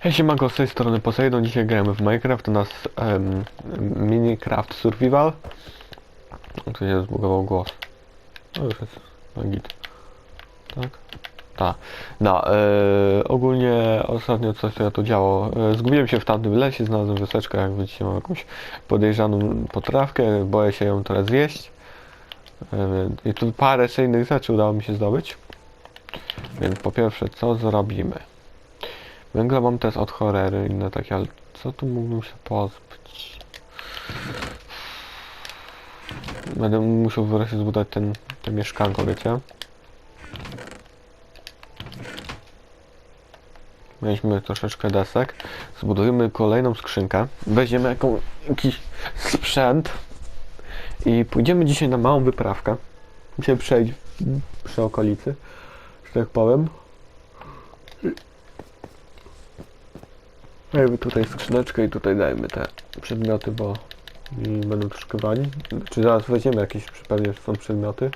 Hej, siemanko, z tej strony Poseidon. Dzisiaj gramy w Minecraft, to nas um, Minecraft Survival. Tu się zbugował głos. No już jest na git. Tak? Tak. No, e, ogólnie ostatnio coś się tu działo. E, zgubiłem się w tamtym lesie, znalazłem wioseczkę, jak widzicie mam jakąś podejrzaną potrawkę, boję się ją teraz zjeść. E, I tu parę jeszcze innych rzeczy udało mi się zdobyć. Więc po pierwsze, co zrobimy? Węgla mam też od chorery, inne takie, ale co tu mógłbym się pozbyć? Będę musiał wreszcie zbudować ten, te mieszkanko, wiecie? Mieliśmy troszeczkę desek. Zbudujemy kolejną skrzynkę. Weźmiemy jaką, jakiś sprzęt. I pójdziemy dzisiaj na małą wyprawkę. Dzisiaj przejść przy okolicy, że tak powiem. Dajmy tutaj skrzyneczkę i tutaj dajmy te przedmioty, bo będą troszkę wali. Czy zaraz weźmiemy jakieś, pewnie są przedmioty.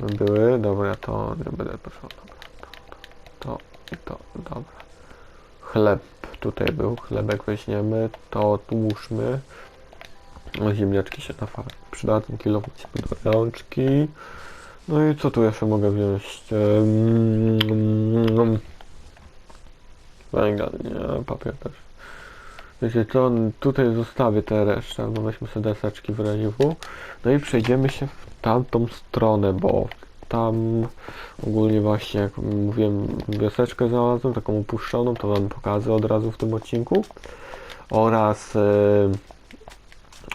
Były, dobra, to nie będę to, i to, dobra. Chleb tutaj był, chlebek weźmiemy, to tłuszmy. O, ziemniaczki się na fakt przydadzą, kilownicy do rączki. No i co tu jeszcze mogę wziąć? Um, Węgiel, nie, papier też. Wiecie co, tutaj zostawię te resztę, no weźmy sobie deseczki w W. No i przejdziemy się w tamtą stronę, bo tam ogólnie właśnie, jak mówiłem, wioseczkę znalazłem, taką opuszczoną, to wam pokażę od razu w tym odcinku. Oraz e,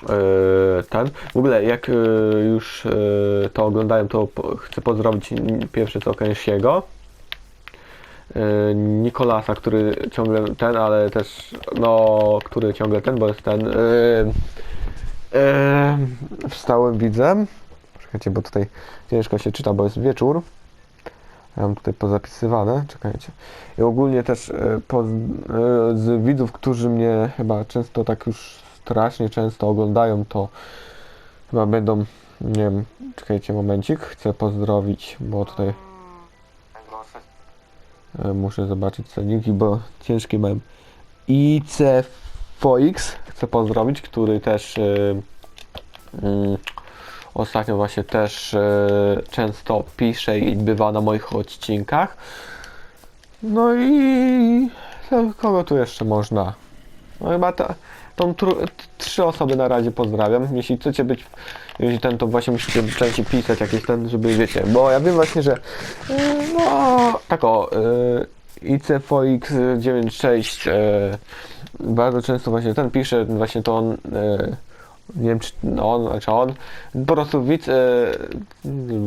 e, ten. W ogóle jak e, już e, to oglądałem, to po, chcę pozdrowić pierwszy co Kęsiego. E, Nikolasa, który ciągle ten, ale też no, który ciągle ten, bo jest ten e, e, wstałym widzem. Czekajcie, bo tutaj ciężko się czyta, bo jest wieczór. Ja mam tutaj pozapisywane, czekajcie. I ogólnie też e, po, e, z widzów, którzy mnie chyba często tak już strasznie często oglądają, to chyba będą, nie wiem, czekajcie momencik, chcę pozdrowić, bo tutaj Muszę zobaczyć ceniki, bo ciężkie mam. ICFOX chcę pozdrowić, który też e, mm, ostatnio właśnie też e, często pisze i bywa na moich odcinkach. No i kogo tu jeszcze można? No chyba ta, tą trzy osoby na razie pozdrawiam. Jeśli chcecie być, jeśli ten, to właśnie musicie częściej pisać jakieś ten, żeby wiecie, bo ja wiem właśnie, że yy, no tak o, yy, ICFOX96 yy, bardzo często właśnie ten pisze, właśnie to on yy, nie wiem czy on, czy on, po prostu widz, yy,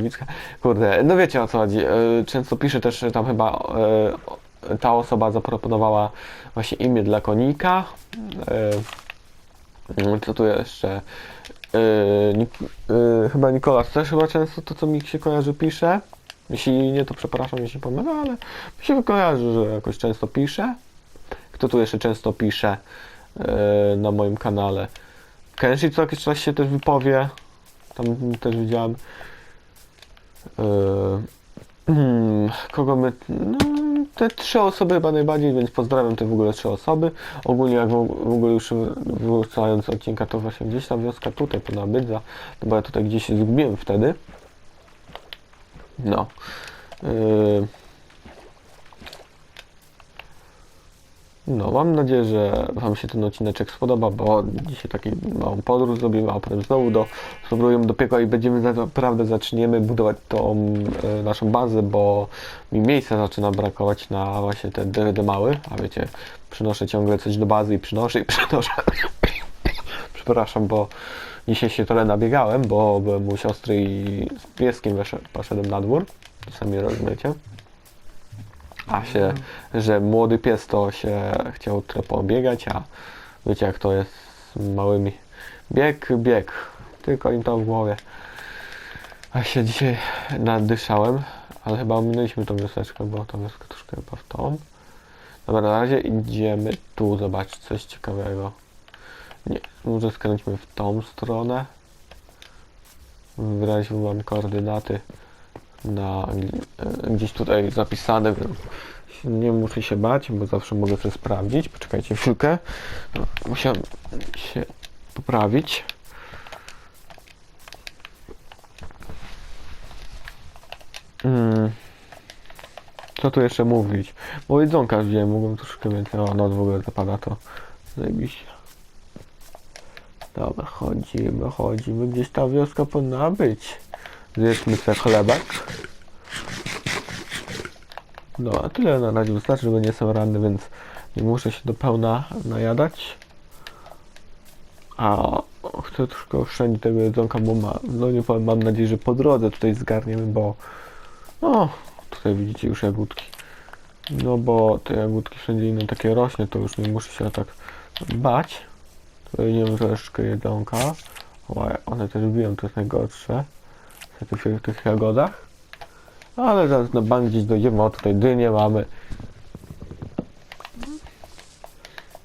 widz, kurde, no wiecie o co chodzi, często pisze też tam chyba ta osoba zaproponowała właśnie imię dla konika. Co tu jeszcze? Yy, yy, chyba Nikolas też chyba często to, co mi się kojarzy, pisze. Jeśli nie, to przepraszam, jeśli pomylę, ale mi się kojarzy, że jakoś często pisze. Kto tu jeszcze często pisze yy, na moim kanale? Kenshi co jakiś czas się też wypowie. Tam też widziałem. Yy, Hmm, kogo my. No, te trzy osoby chyba najbardziej, więc pozdrawiam te w ogóle trzy osoby. Ogólnie, jak w, ogóle już wrzucając odcinka, to właśnie gdzieś ta wioska tutaj, to na Bydza, no bo ja tutaj gdzieś się zgubiłem wtedy. No. Yy... No, mam nadzieję, że Wam się ten odcineczek spodoba, bo dzisiaj taki małą podróż zrobimy, a potem znowu do, spróbujemy do piekła i będziemy naprawdę zaczniemy budować tą e, naszą bazę, bo mi miejsca zaczyna brakować na właśnie te DRD mały, a wiecie, przynoszę ciągle coś do bazy i przynoszę i przynoszę. Przepraszam, bo dzisiaj się trochę nabiegałem, bo byłem u siostry i z pieskiem poszedłem na dwór, sami rozumiecie. A się, że młody pies to się chciał trochę pobiegać, a wiecie jak to jest z małymi. Bieg, bieg. Tylko im to w głowie. A się dzisiaj nadyszałem, ale chyba ominęliśmy tą wioseczkę, bo tą wioskę troszkę chyba w tą. Dobra, na razie idziemy tu zobaczyć coś ciekawego. Nie, może skręćmy w tą stronę. Wyraźnie mam koordynaty na e, gdzieś tutaj zapisane, Nie muszę się bać, bo zawsze mogę sobie sprawdzić. Poczekajcie chwilkę. Musiałem się poprawić. Mm. Co tu jeszcze mówić? Bo jedzonka wziąłem, mogłem troszkę więcej. O, noc w ogóle zapada, to zajebiście. Dobra, chodzimy, chodzimy. Gdzieś ta wioska powinna być. Zjedzmy sobie chlebek. No, a tyle na razie wystarczy, bo nie jestem ranny, więc nie muszę się do pełna najadać. A chcę troszkę oszczędzić tego jedzonka, bo ma, no nie powiem, mam nadzieję, że po drodze tutaj zgarniemy, bo no, tutaj widzicie już jagódki. No bo te jagódki wszędzie inne takie rośnie, to już nie muszę się tak bać. Tutaj nie wiem, troszeczkę jedzonka. O, one też biją, to jest najgorsze. Tych, tych jagodach. Ale zaraz na bank gdzieś dojdziemy, o tutaj dynie mamy.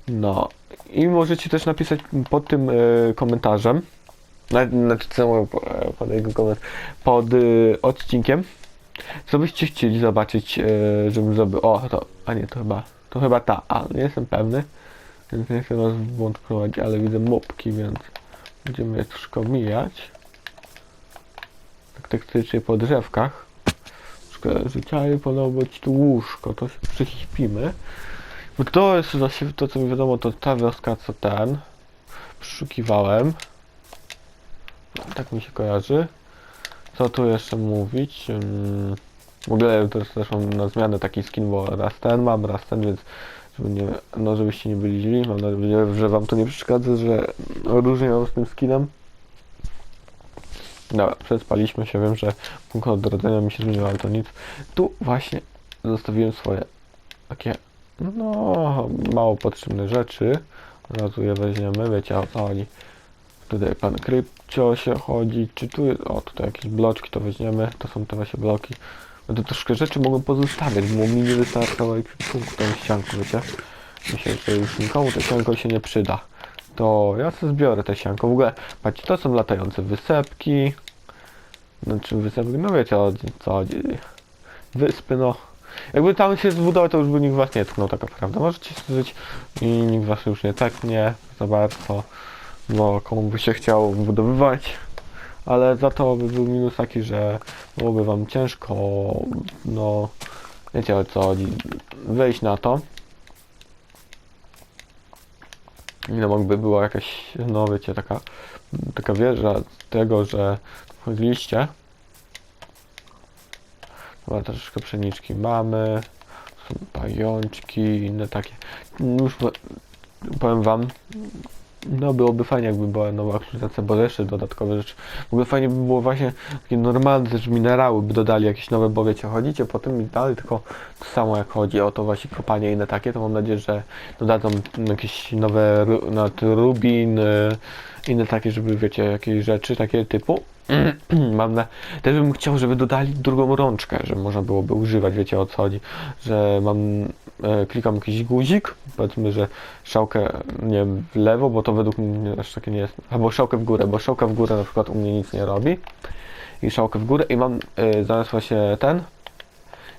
No i możecie też napisać pod tym e, komentarzem, na- znaczy po- e, pod jego komentarz, pod e, odcinkiem, co byście chcieli zobaczyć, e, żebym zrobił. O, to, a nie, to chyba, to chyba ta, a nie jestem pewny, więc nie chcę was w błąd prowadzić, ale widzę mopki, więc będziemy je troszkę omijać. Taktycznie po drzewkach. Troszkę życia i podobać tu łóżko, to się przyśpimy. Bo to jest właśnie to, co mi wiadomo, to ta wioska, co ten. Przeszukiwałem. Tak mi się kojarzy. Co tu jeszcze mówić? Mm, W ogóle też, też mam na zmianę taki skin, bo raz ten mam, raz ten, więc żeby nie, no żebyście nie byli źli. Mam nadzieję, że wam to nie przeszkadza, że różnie mam z tym skinem. Dobra, przespaliśmy się, wiem, że punkt odrodzenia mi się zmieniło, ale to nic. Tu właśnie zostawiłem swoje takie, no, mało potrzebne rzeczy. Od razu je weźmiemy, wiecie o co chodzi. Tutaj pan Krypcio się chodzi, czy tu jest, o tutaj jakieś bloczki to weźmiemy, to są te właśnie bloki. No to troszkę rzeczy mogą pozostawiać, bo mi nie wystarczało ekwipunku tą ścianku, wiecie. Myślę, że już nikomu to sianko się nie przyda. To ja sobie zbiorę te sianko. W ogóle, patrzcie, to są latające wysepki. Znaczy wysepki, no wiecie o co chodzi. Wyspy, no. Jakby tam się zbudował, to już by nikt was nie tknął, taka prawda. Możecie żyć i nikt was już nie teknie za bardzo, bo komu by się chciał budowywać. Ale za to by był minus taki, że byłoby wam ciężko, no, wiecie o co chodzi, wejść na to. I no mógłby była jakaś, no wiecie, taka, taka wieża tego, że wchodziliście. Chyba troszeczkę pszeniczki mamy. Są pajączki, inne takie. Już po- powiem wam, no byłoby fajnie jakby była nowa aktualizacja, bo jeszcze dodatkowe rzeczy. W ogóle fajnie by było właśnie takie normalne też minerały by dodali jakieś nowe, bo wiecie, chodzicie potem i dalej tylko to samo jak chodzi o to właśnie kopanie i inne takie, to mam nadzieję, że dodadzą jakieś nowe no, to rubin, y, inne takie, żeby wiecie, jakieś rzeczy takie typu. Mam na... Też bym chciał, żeby dodali drugą rączkę, że można byłoby używać, wiecie o co chodzi, że mam, e, klikam jakiś guzik, powiedzmy, że szałkę, nie w lewo, bo to według mnie aż takie nie jest, albo szałkę w górę, bo szałka w górę na przykład u mnie nic nie robi. I szałkę w górę i mam e, zamiast właśnie ten,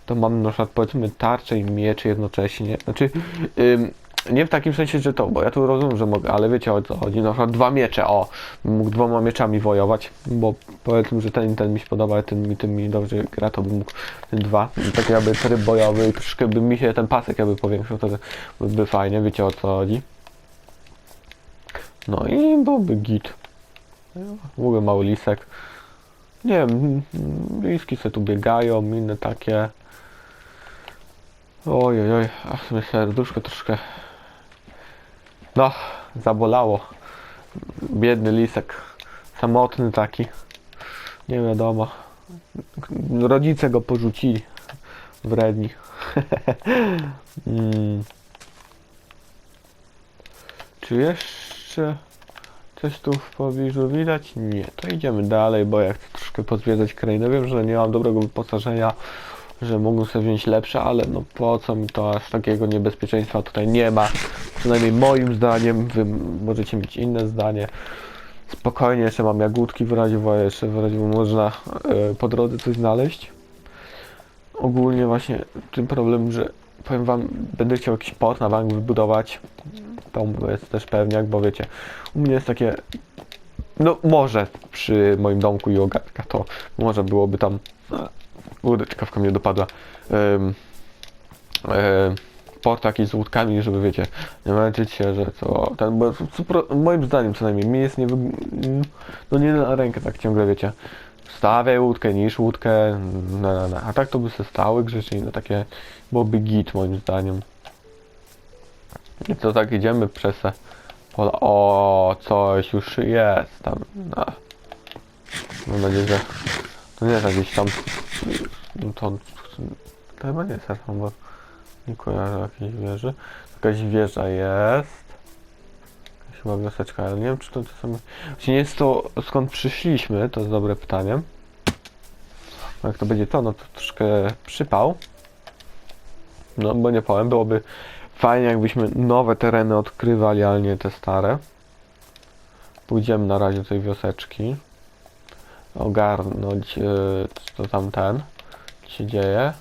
to mam na przykład powiedzmy tarczę i miecz jednocześnie, znaczy ym, nie w takim sensie, że to, bo ja tu rozumiem, że mogę, ale wiecie o co chodzi, na przykład dwa miecze, o, mógł dwoma mieczami wojować, bo powiedzmy, że ten i ten mi się podoba, a ten mi, ten mi dobrze gra, to bym mógł ten dwa, taki jakby tryb bojowy troszkę by mi się ten pasek jakby powiększył, to byłby fajnie, wiecie o co chodzi. No i byłby git. W ogóle mały lisek. Nie wiem, liski sobie tu biegają, inne takie. Oj, oj, oj, a w sumie serduszko troszkę, no, zabolało. Biedny lisek, samotny taki, nie wiadomo. Rodzice go porzucili, wredni. mm. Czy jeszcze coś tu w pobliżu widać? Nie, to idziemy dalej, bo ja chcę troszkę pozwiedzać krainę. Wiem, że nie mam dobrego wyposażenia, że mogę sobie wziąć lepsze, ale no po co mi to aż takiego niebezpieczeństwa tutaj nie ma. Przynajmniej moim zdaniem, wy możecie mieć inne zdanie. Spokojnie, jeszcze mam jagódki w razie, bo jeszcze w razie można e, po drodze coś znaleźć. Ogólnie właśnie tym problem, że powiem wam, będę chciał jakiś port na bank wybudować. To jest też pewniak, bo wiecie, u mnie jest takie, no może przy moim domku i ogarka to może byłoby tam, kurde, ciekawka mnie dopadła, um, port taki z łódkami, żeby wiecie, nie męczyć się, że co, ten, bo moim zdaniem co najmniej, mi jest nie, no nie na rękę tak ciągle, wiecie, stawiaj łódkę, niż łódkę, na, na, na. a tak to by se stały grzecznie, no takie byłoby git moim zdaniem. I to tak idziemy przez pola, o, coś już jest tam, no. Mam nadzieję, że to nie jest jakiś tam, to, to chyba nie jest tam, bo nie kojarzę jakiejś wieży. Jakaś wieża jest. Chyba wioseczka, ale nie wiem czy to samo. Właśnie nie jest to skąd przyszliśmy, to jest dobre pytanie. Bo Jak to będzie to, no to troszkę przypał. No bo nie powiem, byłoby fajnie jakbyśmy nowe tereny odkrywali, ale nie te stare. Pójdziemy na razie do tej wioseczki. Ogarnąć yy, co tam ten się dzieje.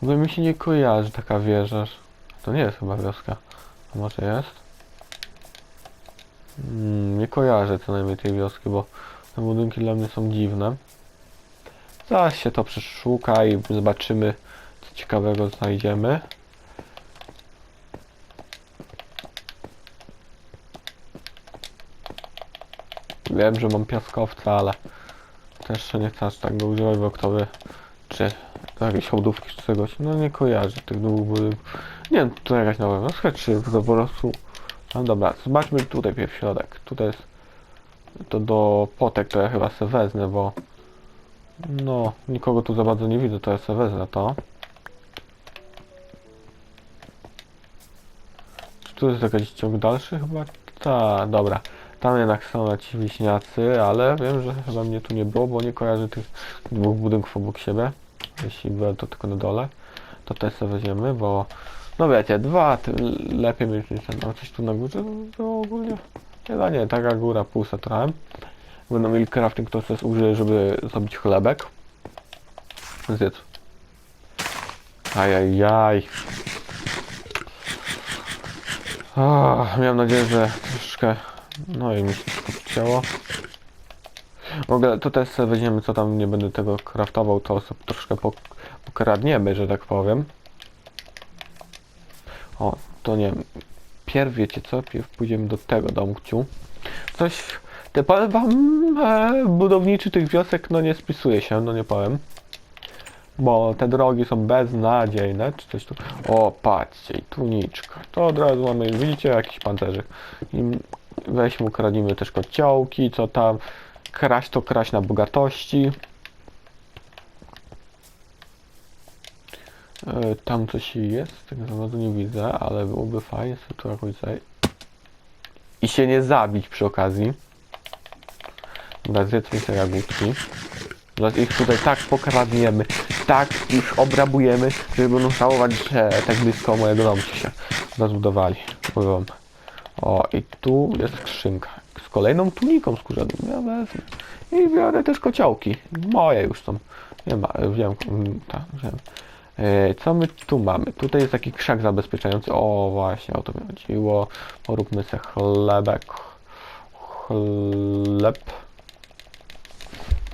W ogóle mi się nie kojarzy taka wieża. To nie jest chyba wioska. A może jest? Mm, nie kojarzę co najmniej tej wioski, bo te budynki dla mnie są dziwne. Zaraz się to przeszuka i zobaczymy co ciekawego znajdziemy. Wiem, że mam piaskowca, ale też nie aż tak go używać, bo kto wie, czy jakieś hołdówki czy czegoś. No nie kojarzę tych dwóch budynków. Nie wiem, to jakaś nowa wioska, czy po prostu... No dobra, zobaczmy tutaj pierw środek. Tutaj jest to do potek, to ja chyba sobie wezmę, bo no, nikogo tu za bardzo nie widzę, to ja sobie wezmę to. Czy tu jest jakiś ciąg dalszy chyba? Ta, dobra. Tam jednak są ci ale wiem, że chyba mnie tu nie było, bo nie kojarzę tych dwóch budynków obok siebie. Jeśli byłem to tylko na dole, to też sobie weźmiemy, bo no wiecie, dwa lepiej mieć niż ten. A coś tu na górze to ogólnie chyba nie, taka góra pusta trochę. Będą mieli crafting, to sobie użyję, żeby zrobić chlebek. Zjedz. Ajajaj. Ah, miałem nadzieję, że troszeczkę... No i mi się podcięło. W ogóle tutaj sobie weźmiemy, co tam nie będę tego craftował, to sobie troszkę pok pokradniemy, że tak powiem. O, to nie wiem. Pierw wiecie co? Pierw pójdziemy do tego domkciu. Coś... Te wam, e, budowniczy tych wiosek no nie spisuje się, no nie powiem. Bo te drogi są beznadziejne, czy coś tu... O, patrzcie, i tuniczka. To od razu mamy, widzicie, jakiś pancerzyk. I weźmy, ukradnijmy też kociołki, co tam. Kraść to kraść na bogatości. E, Tam coś jest, za bardzo nie widzę, ale byłoby fajnie sobie tu jakoś zaj... I się nie zabić przy okazji. Dobra, zjedzmy sobie jagódki. Zaraz ich tutaj tak pokradniemy, tak już obrabujemy, że będą żałować, że tak blisko mojego domku się rozbudowali. Powiem. O, i tu jest skrzynka. Z kolejną tuniką skórzaną. Ja wezmę. I biorę też kociołki. Moje już są. Nie ma, wziąłem, tak, wziąłem. Co my tu mamy? Tutaj jest taki krzak zabezpieczający. O, właśnie, o to mi chodziło. Poróbmy sobie chlebek. Chleb.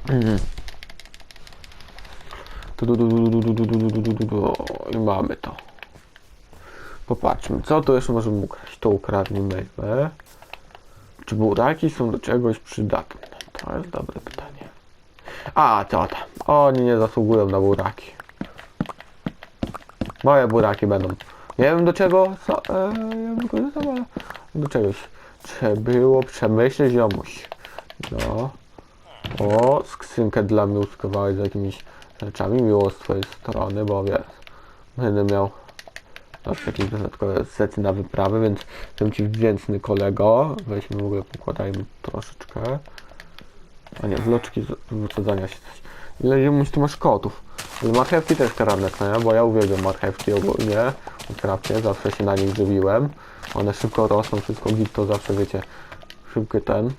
Mm. I mamy to. Popatrzmy, co tu jeszcze możemy ukraść? To ukradnijmy. Czy buraki są do czegoś przydatne? To jest dobre pytanie. A, to tam. Oni nie zasługują na buraki. Moje buraki będą. Nie wiem do czego, co, e, ja wykorzystam, ale do czegoś. Trzeba było przemyśleć ziomuś. No. O, skrzynkę dla mnie uskowałeś z jakimiś rzeczami. Miło z twojej strony, bo wiesz, będę miał też jakieś dodatkowe sety na wyprawy, więc jestem ci wdzięczny kolego. Weźmy w ogóle, pokładajmy troszeczkę. A nie, wloczki z się coś. Ile ziomuś tu masz kotów? Z marchewki też karanek, no nie? Bo ja uwielbiam marchewki ogólnie. W krafcie, zawsze się na nich żywiłem. One szybko rosną, wszystko git, to zawsze wiecie, szybki ten.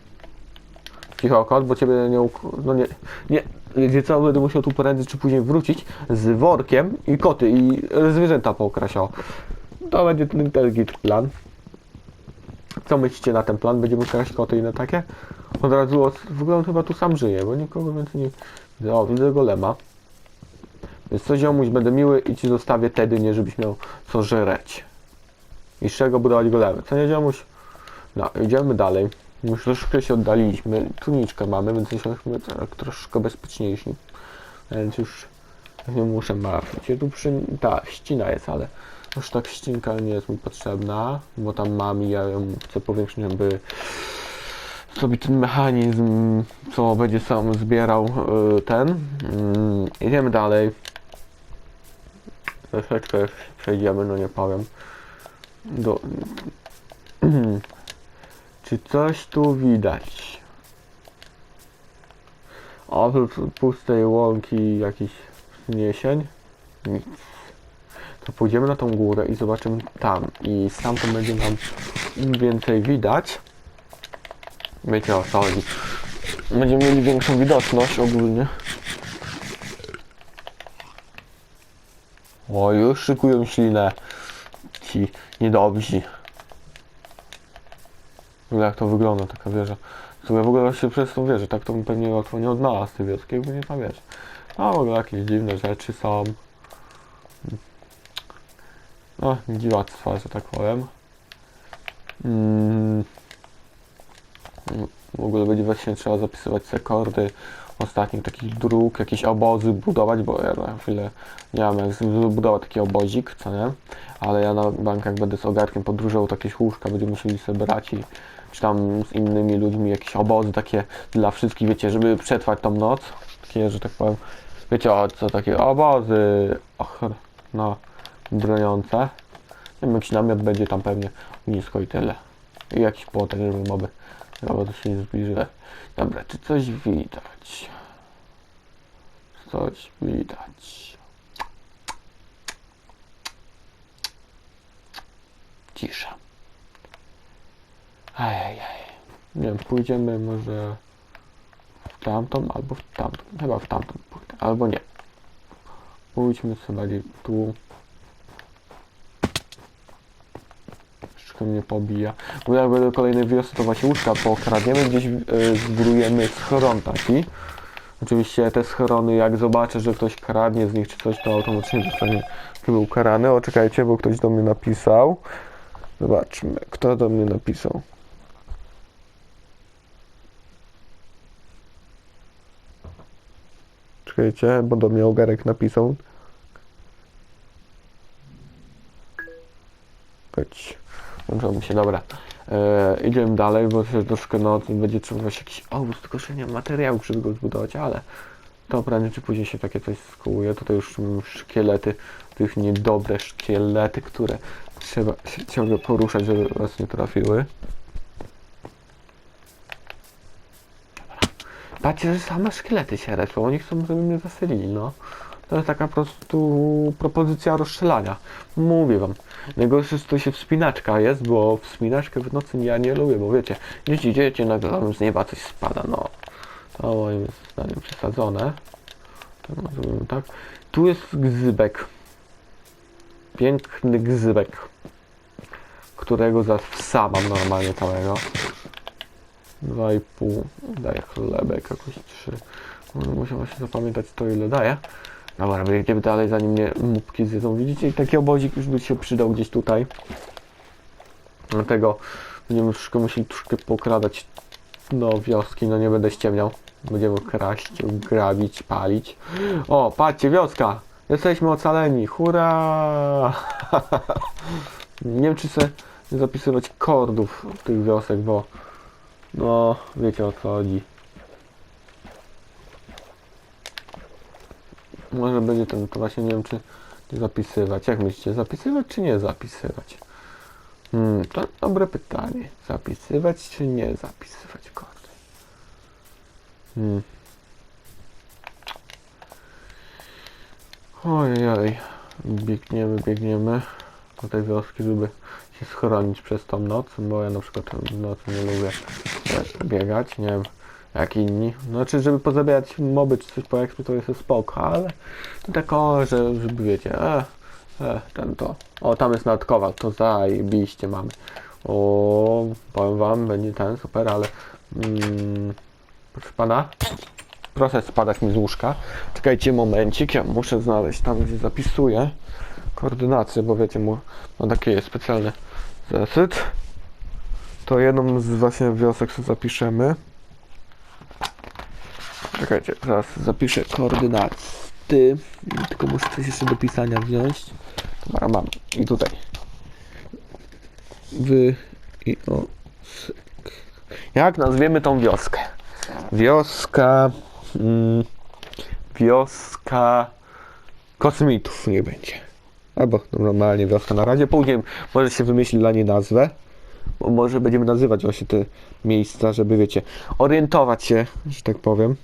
Cicho kot, bo ciebie nie uk... no nie, nie, gdzie co, będę musiał tu prędzej czy później wrócić z workiem i koty i zwierzęta pookrasiał. To będzie ten taki plan. Co myślicie na ten plan? Będziemy kraść koty i na takie? Od razu od... w ogóle on chyba tu sam żyje, bo nikogo więcej nie... widzę. O, widzę golema. Więc co ziomuś, będę miły i ci zostawię tedy, nie żebyś miał co żreć. I z czego budować golemy. Co nie ziomuś? No, idziemy dalej. Już troszkę się oddaliśmy. Tuniczkę mamy, więc jesteśmy tak troszkę bezpieczniejsi. Więc już nie muszę martwić. Ja tu przy... Ta, ścina jest, ale już tak ścinka nie jest mi potrzebna, bo tam mam i ja ją chcę powiększyć, żeby sobie ten mechanizm, co będzie sam zbierał y, ten. Mm, Idziemy dalej. Troszeczkę przejdziemy, no nie powiem. Do... Czy coś tu widać? Oprócz pustej łąki jakichś wzniesień? Nic. To pójdziemy na tą górę i zobaczymy tam. I stamtąd będzie nam więcej widać. Wiecie o co chodzi. Będziemy mieli większą widoczność ogólnie. O, już szykują ślinę. Ci niedobrzy. Jak to wygląda, taka wieża. W sumie w ogóle się przez tą wieżę, tak to bym pewnie łatwo nie odnalazł tej wioski, jakby nie ta wieża. A w ogóle jakieś dziwne rzeczy są. No, dziwactwa, że tak powiem. Mm. W ogóle będzie właśnie trzeba zapisywać sekordy ostatnich takich dróg, jakieś obozy budować, bo ja na chwilę nie mam jak zbudować taki obozik, co nie? Ale ja na bankach będę z ogarkiem podróżował, takie łóżka będziemy musieli sobie brać i czy tam z innymi ludźmi jakieś obozy takie dla wszystkich, wiecie, żeby przetrwać tą noc. Takie, że tak powiem, wiecie o co, takie obozy, no, broniące. Nie wiem, jakiś namiot będzie tam pewnie nisko i tyle. I jakiś płotek, żeby moby obozy się nie zbliżyły. Dobra, czy coś widać? Coś widać. Cisza. Ajajaj. Nie wiem, pójdziemy może w tamtą albo w tamtą. Chyba w tamtą pójdę. Albo nie. Pójdźmy sobie bardziej tu. Troszkę mnie pobija. Bo jak będę kolejnej wiosny, to właśnie łóżka pokradniemy, gdzieś yy, zbrujemy schron taki. Oczywiście te schrony, jak zobaczę, że ktoś kradnie z nich czy coś, to automatycznie zostanie był ukarany. O, czekajcie, bo ktoś do mnie napisał. Zobaczmy, kto do mnie napisał. Czekajcie, bo do mnie ogarek napisał. Chodź. Włączyło mi się, dobra. E, idziemy dalej, bo się troszkę noc i będzie trzeba właśnie jakiś obóz, nie mam materiałów, żeby go zbudować, ale to prędzej czy później się takie coś skołuje. Tutaj już szkielety, już niedobre szkielety, które trzeba się ciągle poruszać, żeby was nie trafiły. Patrzcie, że same szkielety się reszą, oni chcą, żeby mnie zaselili, no. To jest taka po prostu propozycja rozstrzelania. Mówię wam. Najgorsze jest to się wspinaczka jest, bo wspinaczkę w nocy ja nie lubię, bo wiecie, dzieci, dzieci, nagle wam z nieba coś spada, no. To moim zdaniem przesadzone. Nazwijmy tak. Tu jest gzybek. Piękny gzybek. Którego za psa mam normalnie całego. Dwa i pół. Daję chlebek jakoś trzy. Muszę właśnie zapamiętać to ile daje. Dobra, jedziemy dalej, zanim mnie mupki zjedzą. Widzicie, taki obozik już by się przydał gdzieś tutaj. Dlatego będziemy troszkę musieli troszkę pokradać do wioski, no nie będę ściemniał. Będziemy kraść, grabić, palić. O, patrzcie, wioska! Jesteśmy ocaleni, hurra! nie wiem, czy sobie zapisywać kordów tych wiosek, bo no, wiecie o co chodzi. Może będzie ten, to właśnie nie wiem, czy zapisywać. Jak myślicie, zapisywać czy nie zapisywać? Hmm, to dobre pytanie. Zapisywać czy nie zapisywać kordy? Hmm. Ojej, biegniemy, biegniemy do tej wioski, żeby się schronić przez tą noc, bo ja na przykład nocy nie lubię e, biegać, nie wiem, jak inni. Znaczy, żeby pozabierać moby czy coś po ekspie, to jest spoko, ale to tak o, że żeby wiecie, e, e, ten to. O, tam jest nadkowal, to zajebiście mamy. O, powiem wam, będzie ten super, ale mm, proszę pana, proszę spadać mi z łóżka. Czekajcie momencik, ja muszę znaleźć tam, gdzie zapisuję koordynacje, bo wiecie, mu mam takie specjalne zeszyt. To jedną z właśnie wiosek sobie zapiszemy. Czekajcie, zaraz zapiszę koordynaty. Tylko muszę coś jeszcze do pisania wziąć. Dobra, mam. I tutaj. Wy i o. Jak nazwiemy tą wioskę? Wioska. Mm, wioska kosmitów nie będzie. Albo normalnie wioska na razie. Później może się wymyśli dla niej nazwę. Może będziemy nazywać właśnie te miejsca, żeby wiecie, orientować się, że tak powiem.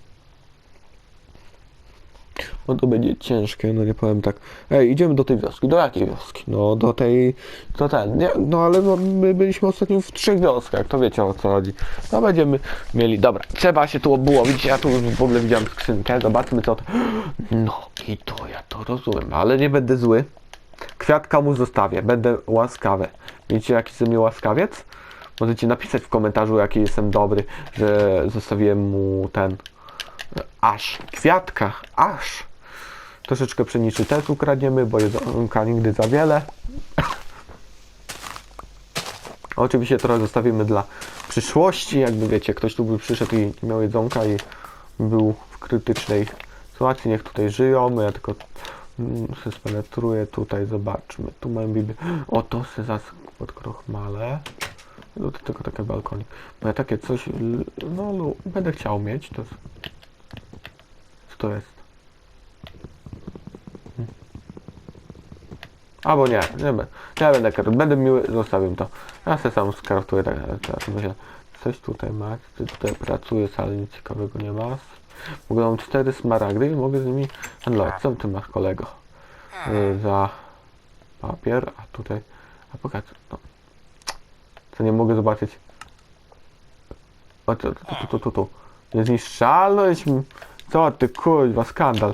No to będzie ciężkie, no nie powiem tak. Ej, idziemy do tej wioski. Do jakiej wioski? No do tej, to ten, nie, no ale no, my byliśmy ostatnio w trzech wioskach, to wiecie o co chodzi. No będziemy mieli, dobra, trzeba się tu obułowić, ja tu już w ogóle widziałem skrzynkę, zobaczmy co to. No i to ja to rozumiem, ale nie będę zły. Kwiatka mu zostawię, będę łaskawy. Wiecie jaki jestem łaskawiec? Możecie napisać w komentarzu jaki jestem dobry, że zostawiłem mu ten aż, kwiatka, aż. Troszeczkę pszeniczy też ukradniemy, bo jedzonka nigdy za wiele. Oczywiście trochę zostawimy dla przyszłości, jakby wiecie, ktoś tu by przyszedł i miał jedzonka i był w krytycznej sytuacji, niech tutaj żyją, ja tylko mm, się spenetruję tutaj, zobaczmy, tu mamy biblię, o to se zas pod krochmale, no to tylko takie balkonik, bo ja takie coś, no lu- będę chciał mieć, to jest co to jest? Hmm. Albo nie, nie będę. Ja będę, będę miły, zostawię to. Ja sobie sam skraftuję tak, teraz myślę. Coś tutaj ty tutaj pracujesz, ale nic ciekawego nie masz. Mogę mam cztery smaragdy i mogę z nimi handlować. Co ty masz kolego? Y, za papier, a tutaj, a pokaż, no. Co nie mogę zobaczyć? O, tu, tu, tu, tu, tu. Niezniszczalność, m- co ty kurwa, skandal.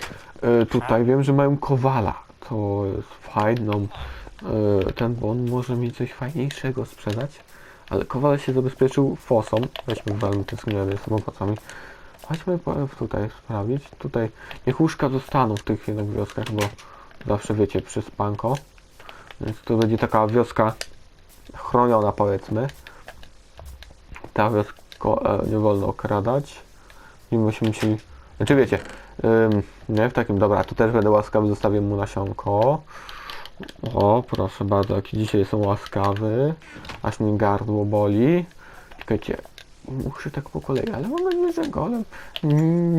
Y, tutaj wiem, że mają kowala. To jest fajną. Y, ten, bo on może mi coś fajniejszego sprzedać. Ale kowal się zabezpieczył fosą. Weźmy walmy te zmiany z owocami. Chodźmy tutaj sprawdzić. Tutaj niech łóżka zostaną w tych jednak wioskach, bo zawsze wiecie, przyspanko. Więc to będzie taka wioska chroniona powiedzmy. Ta wioska e, nie wolno okradać. Nie musimy się... Znaczy wiecie, ym, nie w takim... Dobra, tu też będę łaskawy, zostawię mu nasionko. O, proszę bardzo, jaki dzisiaj są łaskawy. Aż mi gardło boli. Czekajcie, muszę tak po kolei, ale mam nadzieję, że golem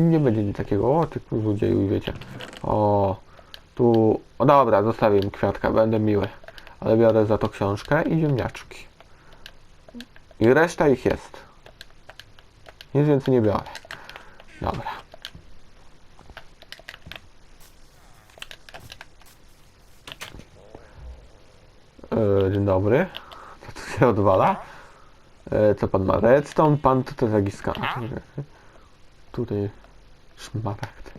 nie będzie nic takiego. O, ty ludzie, wiecie. O, tu... O dobra, zostawię im kwiatka, będę miły. Ale biorę za to książkę i ziemniaczki. I reszta ich jest. Nic więcej nie biorę. Dobra. E, dzień dobry. Co tu się odwala? E, co pan ma? Redstone? Pan to jest jakiś skan. Tutaj szmaragd.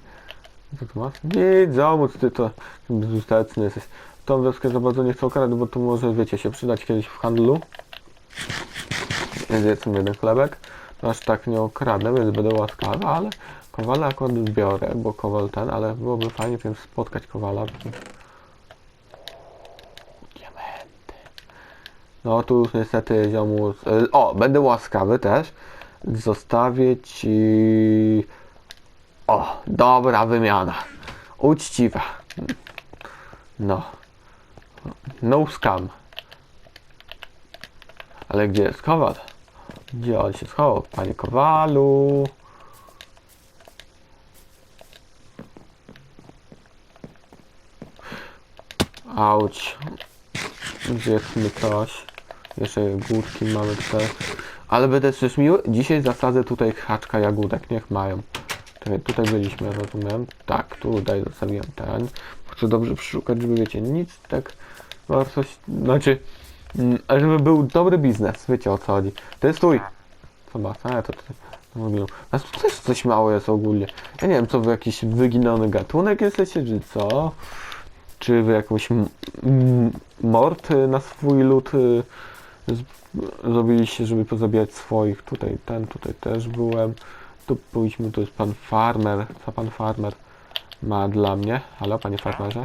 Co tu masz? Nic, zomóc, ty to bezustateczny jesteś. Tą wioskę za bardzo nie chcę okradać, bo to może, wiecie, się przydać kiedyś w handlu. Więc jedzmy jeden chlebek. To aż tak nie okradnę, więc będę łaskawy, ale kowala akurat zbiorę, bo kowal ten, ale byłoby fajnie więc spotkać kowala. No tu już niestety ziomu... O, będę łaskawy też. Zostawię ci... O, dobra wymiana. Uczciwa. No. No scam. Ale gdzie jest kowal? Gdzie on się schował? Panie Kowalu. Auć. Zjedzmy coś. Jeszcze jagódki mamy tutaj. Ale będę też miły. Dzisiaj zasadzę tutaj haczka jagódek. Niech mają. Tutaj, tutaj byliśmy, rozumiem. Tak, tutaj zostawiłem ten. Chcę dobrze przeszukać, żeby wiecie, nic tak... Coś, znaczy... mm, Żeby był dobry biznes, wiecie o co chodzi. Ty stój! Co masz? A, to, W ogóle. A tu też coś mało jest ogólnie. Ja nie wiem, co wy jakiś wyginony gatunek jesteście, czy co? Czy wy jakąś m- m- mord y, na swój lud y, zrobiliście, żeby pozabijać swoich? Tutaj ten, tutaj też byłem. Tu pójdźmy, tu jest pan farmer. Co pan farmer ma dla mnie? Halo, panie farmerze?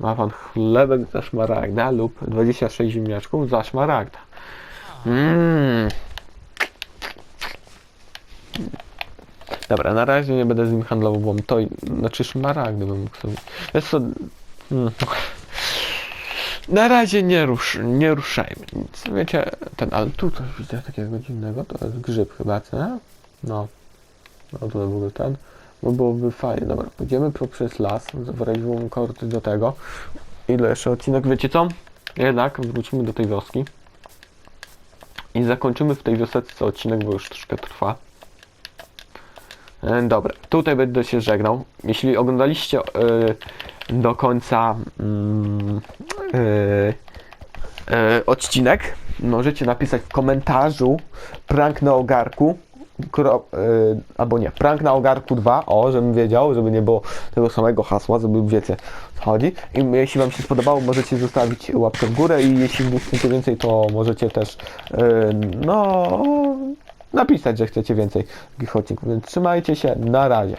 Ma pan chlebek za szmaragda lub 26 ziemniaczków za szmaragda. Mmm. Dobra, na razie nie będę z nim handlował, bo to, znaczy szmaragdy bym mógł sobie... Wiesz co... Mm. Na razie nie, rusz, nie ruszajmy nic. Wiecie, ten, ale tu coś widzę takiego dziwnego, to jest grzyb chyba, co? No. No to w ogóle ten. Bo byłoby fajnie. Dobra, pójdziemy poprzez las, zabrać korty do tego. Ile jeszcze odcinek? Wiecie co? Jednak wrócimy do tej wioski. I zakończymy w tej wioseczce odcinek, bo już troszkę trwa. E, Dobra, tutaj będę się żegnał. Jeśli oglądaliście e, do końca mm, e, e, odcinek, możecie napisać w komentarzu prank na ogarku. Kro, e, albo nie, prank na ogarku 2, o, żebym wiedział, żeby nie było tego samego hasła, żeby wiecie co chodzi. I jeśli Wam się spodobało, możecie zostawić łapkę w górę i jeśli chcecie więcej, to możecie też e, no napisać, że chcecie więcej takich odcinków. Więc trzymajcie się, na razie.